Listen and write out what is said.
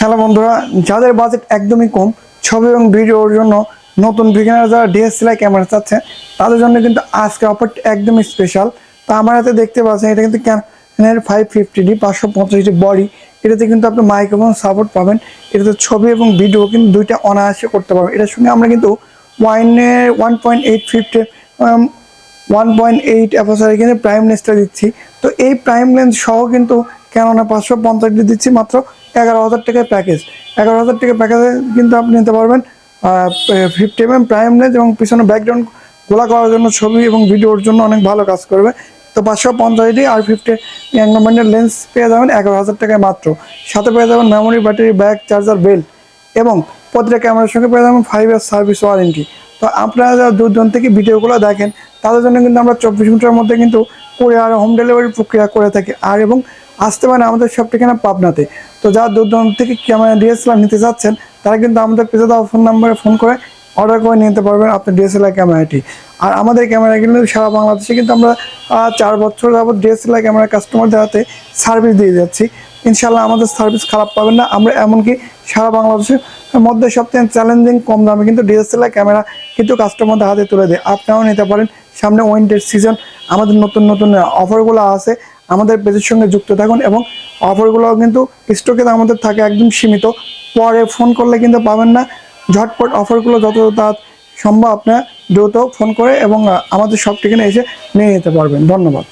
Hello বন্ধুরা, যাদের budget একদমই কম, ছবি এবং ভিডিওর জন্য নতুন বিগিনার যারা ডিএসএলআই ক্যামেরা চাচ্ছে, তাদের জন্য কিন্তু আজকে অফারটি একদমই স্পেশাল তা আমার হাতে দেখতে পাচ্ছেন, এটা কিন্তু ক্যানের ফাইভ ফিফটি ডি পাঁচশো পঞ্চাশটি বডি এটাতে কিন্তু আপনি মাইক্রোফোন সাপোর্ট পাবেন। এটাতে ছবি এবং ভিডিও কিন্তু দুইটা অনায়াসে করতে পারবেন। এটার সঙ্গে আমরা কিন্তু ওয়াইনের one point eight fifty one point eight অ্যাপোসারে কিন্তু প্রাইম লেন্সটা দিচ্ছি। তো এই প্রাইম লেন্স সহ কিন্তু কেননা পাঁচশো পঞ্চাশ ডি দিচ্ছি মাত্র এগারো হাজার টাকার প্যাকেজ এগারো হাজার টাকার প্যাকেজে কিন্তু আপনি নিতে পারবেন fifty M M prime lens এবং পিছনে ব্যাকগ্রাউন্ড গোলা করার জন্য ছবি এবং ভিডিওর জন্য অনেক ভালো কাজ করবে। তো পাঁচশো পঞ্চাশ ডি আর ফিফটি অ্যাংলোমেন্টের লেন্স পেয়ে যাবেন এগারো হাজার টাকায় মাত্র। সাথে পেয়ে যাবেন memory battery bag charger belt এবং প্রতিটা ক্যামেরার সঙ্গে পেয়ে যাবেন ফাইভ ইয়ার সার্ভিস ওয়ারেন্টি তো আপনারা যারা দূর দূরান্ত থেকে ভিডিওগুলো দেখেন, তাদের জন্য কিন্তু আমরা চব্বিশ ঘণ্টার মধ্যে কিন্তু কুরিয়ার হোম ডেলিভারি প্রক্রিয়া করে থাকি। আর এবং আসতে পারেন আমাদের সব ঠিকানা পাবনাতে। তো যারা দূর দূরান্ত থেকে ক্যামেরা ডিএসএলআর নিতে চাচ্ছেন তারা কিন্তু আমাদের পেজে ফোন নাম্বারে ফোন করে অর্ডার করে নিতে পারবেন আপনার ডিএসএলআর ক্যামেরাটি আর আমাদের ক্যামেরা কিন্তু সারা বাংলাদেশে কিন্তু আমরা চার বছর যাবত ডিএসএলআর ক্যামেরা কাস্টমারদের হাতে সার্ভিস দিয়ে যাচ্ছি। ইনশাল্লাহ আমাদের সার্ভিস খারাপ পাবেন না। আমরা এমনকি সারা বাংলাদেশের মধ্যে সবথেকে চ্যালেঞ্জিং কম দামে কিন্তু ডিএসএলআর ক্যামেরা কিন্তু কাস্টমারদের হাতে তুলে দেয়। আপনারাও নিতে পারেন। সামনে উইন্টার সিজন আমাদের নতুন নতুন অফারগুলো আছে, আমাদের পেজের সঙ্গে যুক্ত থাকুন এবং অফারগুলোও কিন্তু স্টকে আমাদের থাকে একদম সীমিত। পরে ফোন করলে কিন্তু পাবেন না। ঝটপট অফারগুলো যত সম্ভব আপনার দ্রুত ফোন করে এবং আমাদের সব ঠিকানা এসে নিয়ে যেতে পারবেন। ধন্যবাদ।